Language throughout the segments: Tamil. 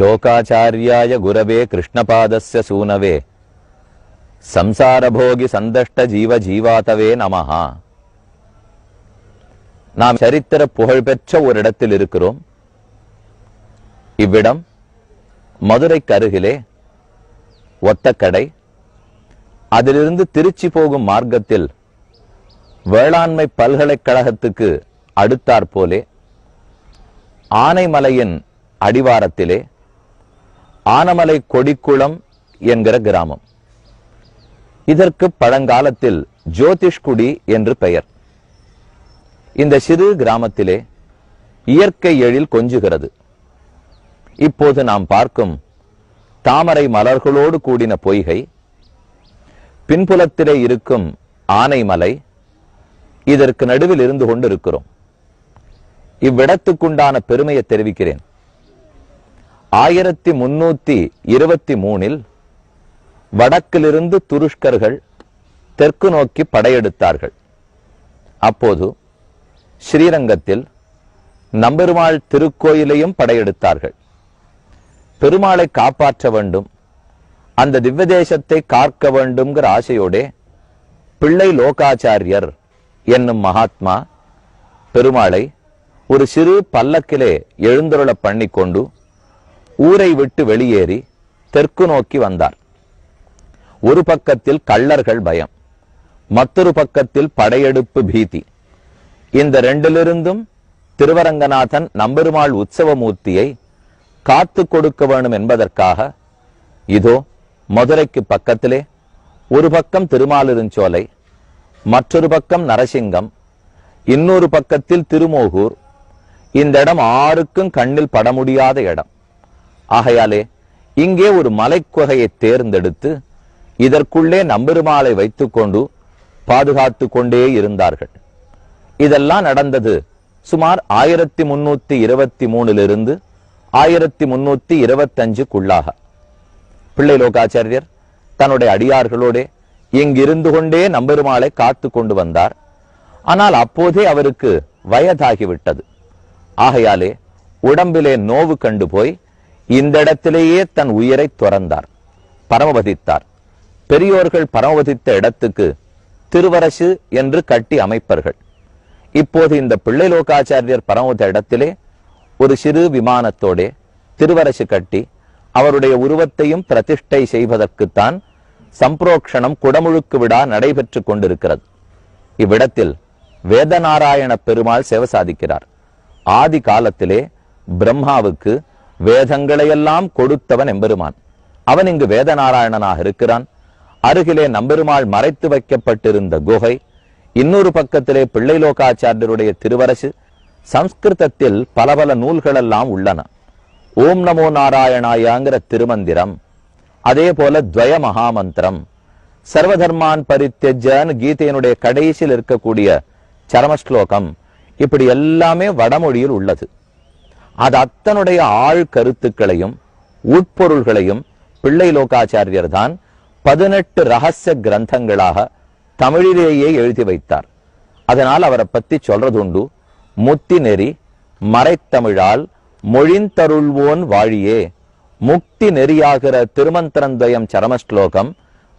லோகாச்சாரியாய குரவே கிருஷ்ணபாதஸ்ய சூனவே சம்சாரபோகி சந்தஷ்ட ஜீவ ஜீவாதவே நமஹா நாம் சரித்திர புகழ்பெற்ற ஒரு இடத்தில் இருக்கிறோம். இவ்விடம் மதுரைக்கு அருகிலே ஒத்தக்கடை. அதிலிருந்து திருச்சி போகும் மார்க்கத்தில் வேளாண்மை பல்கலைக்கழகத்துக்கு அடுத்தாற்போலே ஆனைமலையின் அடிவாரத்திலே ஆனமலை கொடிக்குளம் என்கிற கிராமம். இதற்கு பழங்காலத்தில் ஜோதிஷ்குடி என்று பெயர். இந்த சிறு கிராமத்திலே இயற்கை எழில் கொஞ்சுகிறது. இப்போது நாம் பார்க்கும் தாமரை மலர்களோடு கூடின பொய்கை பின்புலத்திலே இருக்கும் ஆனைமலை இதற்கு நடுவில் இருந்து கொண்டு இருக்கிறோம் இவ்விடத்துக்குண்டான பெருமையை தெரிவிக்கிறேன். ஆயிரத்தி முன்னூத்தி இருபத்தி மூணில் வடக்கிலிருந்து துருஷ்கர்கள் தெற்கு நோக்கி படையெடுத்தார்கள். அப்போது ஸ்ரீரங்கத்தில் நம்பெருமாள் திருக்கோயிலையும் படையெடுத்தார்கள். பெருமாளை காப்பாற்ற வேண்டும் அந்த திவ்யதேசத்தை காக்க வேண்டும்ங்கிற ஆசையோடே பிள்ளை லோகாச்சாரியர் என்னும் மகாத்மா பெருமாளை ஒரு சிறு பல்லக்கிலே எழுந்தருள பண்ணிக்கொண்டு ஊரை விட்டு வெளியேறி தெற்கு நோக்கி வந்தார். ஒரு பக்கத்தில் கள்ளர்கள் பயம் மற்றொரு பக்கத்தில் படையெடுப்பு பீதி. இந்த ரெண்டிலிருந்தும் திருவரங்கநாதன் நம்பெருமாள் உற்சவமூர்த்தியை காத்து கொடுக்க வேண்டும் என்பதற்காக இதோ மதுரைக்கு பக்கத்திலே ஒரு பக்கம் திருமாலிருஞ்சோலை மற்றொரு பக்கம் நரசிங்கம் இன்னொரு பக்கத்தில் திருமோகூர். இந்த இடம் ஆருக்கும் கண்ணில் பட முடியாத இடம். ஆகையாலே இங்கே ஒரு மலைக்குகையை தேர்ந்தெடுத்து இதற்குள்ளே நம்பெருமாளை வைத்துக்கொண்டு பாதுகாத்து கொண்டே இருந்தார்கள். இதெல்லாம் நடந்தது சுமார் ஆயிரத்தி முன்னூத்தி இருபத்தி மூணிலிருந்து ஆயிரத்தி முன்னூத்தி இருபத்தஞ்சுக்குள்ளாக. பிள்ளை லோகாச்சாரியர் தன்னுடைய அடியார்களோடே இங்கிருந்து கொண்டே நம்பெருமாளை காத்து கொண்டு வந்தார். ஆனால் அப்போதே அவருக்கு வயதாகிவிட்டது. ஆகையாலே உடம்பிலே நோவு கண்டு போய் இந்த இடத்திலேயே தன் உயிரை துறந்தார் பரமபதித்தார் பெரியோர்கள் பரமபதித்த இடத்துக்கு திருவரசு என்று கட்டி அமைப்பர்கள். இப்போது இந்த பிள்ளை லோகாச்சாரியர் பரமபத இடத்திலே ஒரு சிறு விமானத்தோடே திருவரசு கட்டி அவருடைய உருவத்தையும் பிரதிஷ்டை செய்வதற்குத்தான் சம்பிரோக்ஷணம் குடமுழுக்கு விழா நடைபெற்றுக் கொண்டிருக்கிறது. இவ்விடத்தில் வேதநாராயண பெருமாள் சேவை சாதிக்கிறார். ஆதி காலத்திலே பிரம்மாவுக்கு வேதங்களையெல்லாம் கொடுத்தவன் எம்பெருமான். அவன் இங்கு வேதநாராயணனாக இருக்கிறான். அருகிலே நம்பெருமாள் மறைத்து வைக்கப்பட்டிருந்த குகை இன்னொரு பக்கத்திலே பிள்ளை லோகாச்சாரியருடைய திருவரசு சம்ஸ்கிருதத்தில் பல பல நூல்களெல்லாம் உள்ளன. ஓம் நமோ நாராயணாயாங்கிற திருமந்திரம் அதே போல துவய மகாமந்திரம் சர்வதர்மான் பரித்தெஜன் கீதையினுடைய கடைசியில் இருக்கக்கூடிய சரமஸ்லோகம் இப்படி எல்லாமே வடமொழியில் உள்ளது. அது அத்தனுடைய ஆழ் கருத்துக்களையும் உட்பொருள்களையும் பிள்ளை லோகாச்சாரியர் தான் பதினெட்டு ரகசிய கிரந்தங்களாக தமிழிலேயே எழுதி வைத்தார். அதனால் அவரை பத்தி சொல்றதுண்டு முத்தி நெறி மறைத்தமிழால் மொழிந்தருள்வோன் வாழியே முக்தி நெறியாகிற திருமந்திரந்தயம் சரமஸ்லோகம்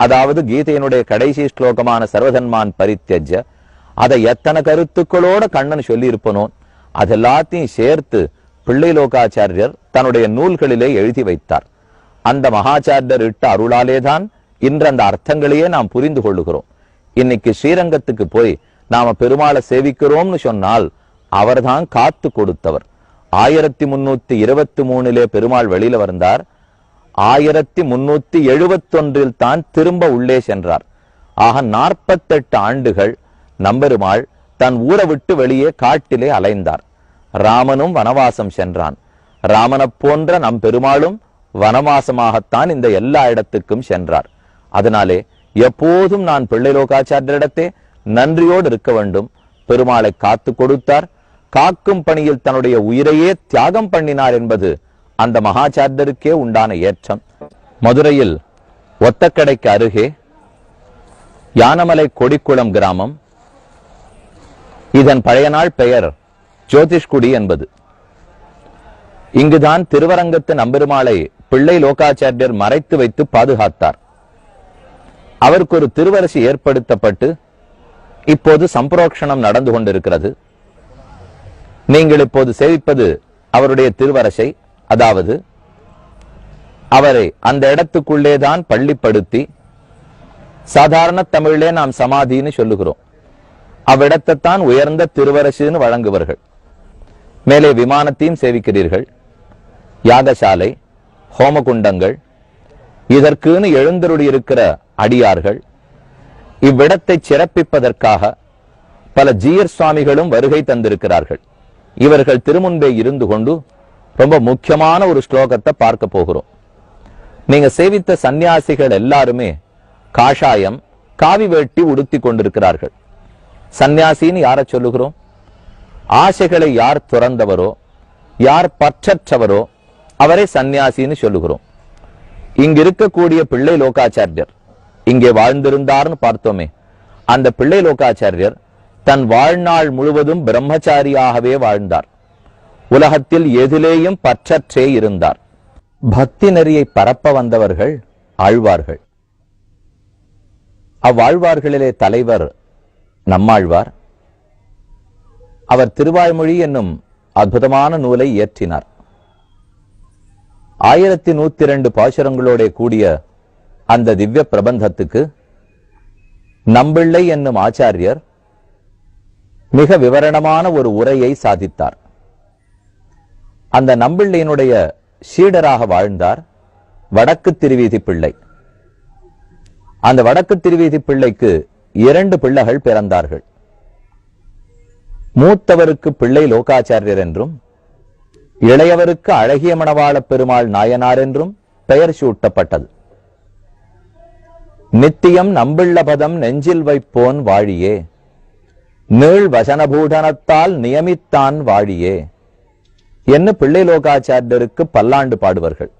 அதாவது கீதையினுடைய கடைசி ஸ்லோகமான சர்வதன்மான் பரித்தெஜ அதை எத்தனை கருத்துக்களோட கண்ணன் சொல்லியிருப்பனோ அதெல்லாத்தையும் சேர்த்து பிள்ளை லோகாச்சாரியர் தன்னுடைய நூல்களிலே எழுதி வைத்தார். அந்த மகாச்சாரியர் இட்ட அருளாலேதான் இன்று அந்த அர்த்தங்களையே நாம் புரிந்து கொள்ளுகிறோம். இன்னைக்கு ஸ்ரீரங்கத்துக்கு போய் நாம பெருமாளை சேவிக்கிறோம்னு சொன்னால் அவர்தான் காத்து கொடுத்தவர். ஆயிரத்தி முன்னூத்தி இருபத்தி மூணிலே பெருமாள் வெளியில வந்தார். ஆயிரத்தி முன்னூத்தி எழுபத்தொன்றில் தான் திரும்ப உள்ளே சென்றார். ஆக நாற்பத்தெட்டு ஆண்டுகள் நம்பெருமாள் தன் ஊரை விட்டு வெளியே காட்டிலே அலைந்தார். ராமனும் வனவாசம் சென்றான். ராமனைப் போன்ற நம் பெருமாளும் வனவாசமாகத்தான் இந்த எல்லா இடத்துக்கும் சென்றார். அதனாலே எப்போதும் நான் பிள்ளை லோகாச்சாரியரிடத்தே நன்றியோடு இருக்க வேண்டும். பெருமாளை காத்து கொடுத்தார். காக்கும் பணியில் தன்னுடைய உயிரையே தியாகம் பண்ணினார் என்பது அந்த மகாச்சாரியருக்கே உண்டான ஏற்றம். மதுரையில் ஒத்தக்கடைக்கு அருகே யானமலை கொடிக்குளம் கிராமம். இதன் பழைய நாள் பெயர் ஜோதிஷ்குடி என்பது. இங்குதான் திருவரங்கத்து நம்பெருமாளை பிள்ளை லோகாச்சாரியர் மறைத்து வைத்து பாதுகாத்தார். அவருக்கு ஒரு திருவரசு ஏற்படுத்தப்பட்டு இப்போது சம்பரோக்ஷணம் நடந்து கொண்டிருக்கிறது. நீங்கள் இப்போது சேவிப்பது அவருடைய திருவரசை அதாவது அவரை அந்த இடத்துக்குள்ளேதான் பள்ளிப்படுத்தி சாதாரண தமிழிலே நாம் சமாதின்னு சொல்லுகிறோம். அவ்விடத்தைத்தான் உயர்ந்த திருவரசுன்னு வழங்குவர்கள் மேலே விமானத்தையும் சேவிக்கிறீர்கள். யாகசாலை ஹோமகுண்டங்கள் இதற்குன்னு எழுந்தருளி இருக்கிற அடியார்கள் இவ்விடத்தை சிறப்பிப்பதற்காக பல ஜீயர் சுவாமிகளும் வருகை தந்திருக்கிறார்கள். இவர்கள் திருமுன்பே இருந்து கொண்டு ரொம்ப முக்கியமான ஒரு ஸ்லோகத்தை பார்க்க போகிறோம். நீங்க சேவித்த சந்நியாசிகள் எல்லாருமே காஷாயம் காவி வேட்டி உடுத்தி கொண்டிருக்கிறார்கள். சந்நியாசின்னு யார சொல்லுகிறோம்? ஆசைகளை யார் துறந்தவரோ யார் பற்றற்றவரோ அவரை சந்நியாசின்னு சொல்லுகிறோம். இங்க இருக்கக்கூடிய பிள்ளை லோகாச்சாரியர் இங்கே வாழ்ந்திருந்தார்னு பார்த்தோமே அந்த பிள்ளை லோகாச்சாரியர் தன் வாழ்நாள் முழுவதும் பிரம்மச்சாரியாகவே வாழ்ந்தார். உலகத்தில் எதிலேயும் பற்றற்றே இருந்தார். பக்தி நெறியை பரப்ப வந்தவர்கள் ஆழ்வார்கள். அவ்வாழ்வார்களிலே தலைவர் நம்மாழ்வார். அவர் திருவாய்மொழி என்னும் அற்புதமான நூலை இயற்றினார். ஆயிரத்தி நூத்தி இரண்டு பாசுரங்களோட கூடிய அந்த திவ்ய பிரபந்தத்துக்கு நம்பிள்ளை என்னும் ஆச்சாரியர் மிக விவரணமான ஒரு உரையை சாதித்தார். அந்த நம்பிள்ளையினுடைய சீடராக வாழ்ந்தார் வடக்கு திருவீதி பிள்ளை. அந்த வடக்கு திருவீதி பிள்ளைக்கு இரண்டு பிள்ளைகள் பிறந்தார்கள். மூத்தவருக்கு பிள்ளை லோகாச்சாரியர் என்றும் இளையவருக்கு அழகிய மணவாள பெருமாள் நாயனார் என்றும் பெயர் சூட்டப்பட்டது. நித்தியம் நம்பிள்ள பதம் நெஞ்சில் வைப்போன் வாழியே. நீள் வசனபூடனத்தால் நியமித்தான் வாழியே. என்று பிள்ளை லோகாச்சாரியருக்கு பல்லாண்டு பாடுவர்கள்.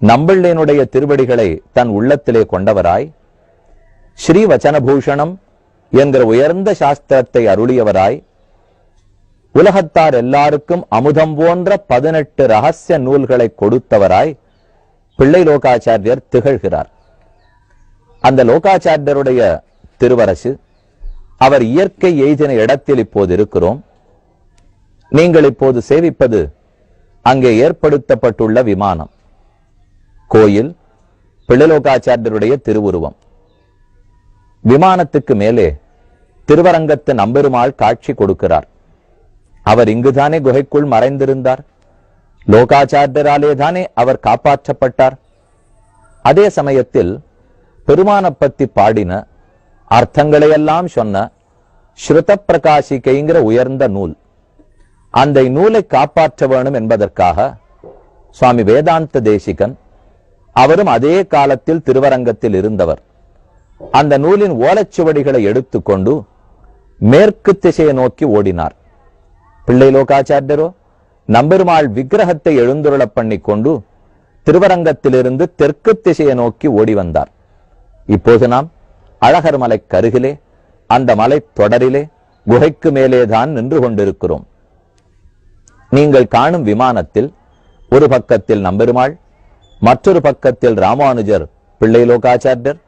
நம்பிள்ளையினுடைய திருவடிகளை தன் உள்ளத்திலே கொண்டவராய் ஸ்ரீ வச்சனபூஷணம் என்கிற உயர்ந்த சாஸ்திரத்தை அருளியவராய் உலகத்தார் எல்லாருக்கும் அமுதம் போன்ற பதினெட்டு ரகசிய நூல்களை கொடுத்தவராய் பிள்ளை லோகாச்சாரியர் திகழ்கிறார். அந்த லோகாச்சாரியருடைய திருவரசு அவர் இயற்கை எய்தின இடத்தில் இப்போது இருக்கிறோம். நீங்கள் இப்போது சேவிப்பது அங்கே ஏற்படுத்தப்பட்டுள்ள விமானம் கோயில் பிள்ளலோகாச்சாரியருடைய திருவுருவம். விமானத்துக்கு மேலே திருவரங்கத்து நம்பெருமாள் காட்சி கொடுக்கிறார். அவர் இங்குதானே குகைக்குள் மறைந்திருந்தார். லோகாச்சாரியராலே தானே அவர் காப்பாற்றப்பட்டார். அதே சமயத்தில் பெருமான பத்தி பாடின அர்த்தங்களையெல்லாம் சொன்ன ஸ்ருத பிரகாசிக்கைங்கிற உயர்ந்த நூல். அந்த நூலை காப்பாற்ற வேணும் என்பதற்காக சுவாமி வேதாந்த தேசிகன் அவரும் அதே காலத்தில் திருவரங்கத்தில் இருந்தவர். அந்த நூலின் ஓலைச்சுவடிகளை எடுத்துக்கொண்டு மேற்கு திசையை நோக்கி ஓடினார். பிள்ளை லோகாச்சாரியரோ நம்பெருமாள் விக்கிரகத்தை எழுந்துருள பண்ணி கொண்டு திருவரங்கத்திலிருந்து தெற்கு திசையை நோக்கி ஓடி வந்தார். இப்போது நாம் அழகர் மலை கருகிலே அந்த மலை தொடரிலே குகைக்கு மேலேதான் நின்று கொண்டிருக்கிறோம். நீங்கள் காணும் விமானத்தில் ஒரு பக்கத்தில் நம்பெருமாள் மற்றொரு பக்கத்தில் ராமானுஜர் பிள்ளை லோகாச்சாரியர்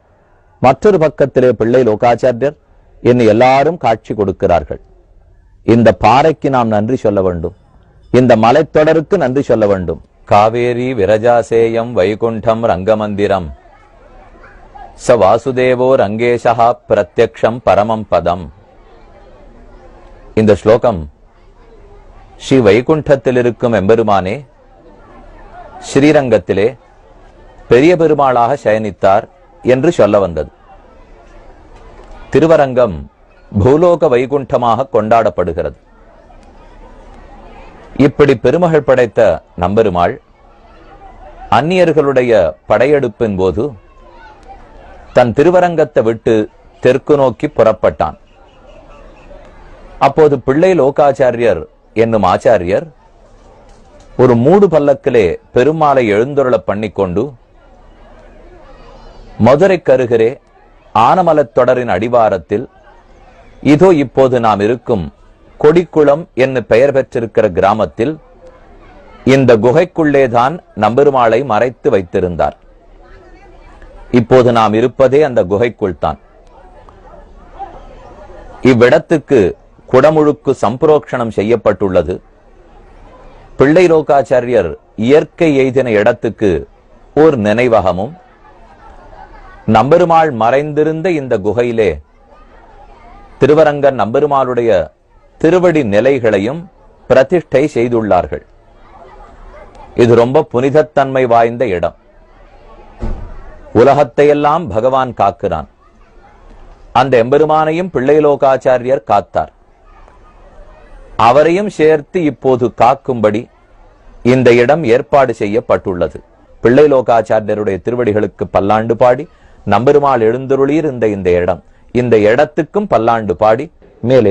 மற்றொரு பக்கத்திலே பிள்ளை லோகாச்சாரியர் என்று எல்லாரும் காட்சி கொடுக்கிறார்கள். இந்த பாறைக்கு நாம் நன்றி சொல்ல வேண்டும். இந்த மலைத்தொடருக்கு நன்றி சொல்ல வேண்டும். காவேரி விரஜாசேயம் வைகுண்டம் ரங்கமந்திரம். ச வாசுதேவோ ரங்கேஷா பிரத்யக்ஷம் பரமம் பதம். இந்த ஸ்லோகம் ஸ்ரீ வைகுண்டத்தில் இருக்கும் எம்பெருமானே ஸ்ரீரங்கத்திலே பெரிய பெருமாளாக சயனித்தார். என்று சொல்ல வந்தது. திருவரங்கம் பூலோக வைகுண்டமாக கொண்டாடப்படுகிறது. இப்படி பெருமகள் படைத்த நம்பெருமாள் அந்நியர்களுடைய படையெடுப்பின் போது தன் திருவரங்கத்தை விட்டு தெற்கு நோக்கி புறப்பட்டான். அப்போது பிள்ளை லோகாச்சாரியர் என்னும் ஆச்சாரியர் ஒரு மூடு பல்லக்கிலே பெருமாளை எழுந்துருளப் பண்ணிக்கொண்டு மதுரை கருகரே ஆனமலத் தொடரின் அடிவாரத்தில் இதோ இப்போது நாம் இருக்கும் கொடிக்குளம் என்று பெயர் பெற்றிருக்கிற கிராமத்தில் இந்த குகைக்குள்ளேதான் நம்பெருமாளை மறைத்து வைத்திருந்தார். இப்போது நாம் இருப்பதே அந்த குகைக்குள் தான். இவ்விடத்துக்கு குடமுழுக்கு சம்புரோக்ஷணம் செய்யப்பட்டுள்ளது. பிள்ளை லோகாச்சாரியர் இயற்கை எய்தின இடத்துக்கு ஓர் நினைவகமும் நம்பெருமாள் மறைந்திருந்த இந்த குகையிலே திருவரங்கன் நம்பெருமாளுடைய திருவடி நிலைகளையும் பிரதிஷ்டை செய்துள்ளார்கள். இது ரொம்ப புனிதத்தன்மை வாய்ந்த இடம். உலகத்தையெல்லாம் பகவான் காக்கிறான். அந்த எம்பெருமானையும் பிள்ளை லோகாச்சாரியர் காத்தார். அவரையும் சேர்த்து இப்போது காக்கும்படி இந்த இடம் ஏற்பாடு செய்யப்பட்டுள்ளது. பிள்ளை லோகாச்சாரியருடைய திருவடிகளுக்கு பல்லாண்டு பாடி நம்பெருமாள் எழுந்தருளியிருந்த இந்த இடம். இந்த இடத்துக்கும் பல்லாண்டு பாடி மேலே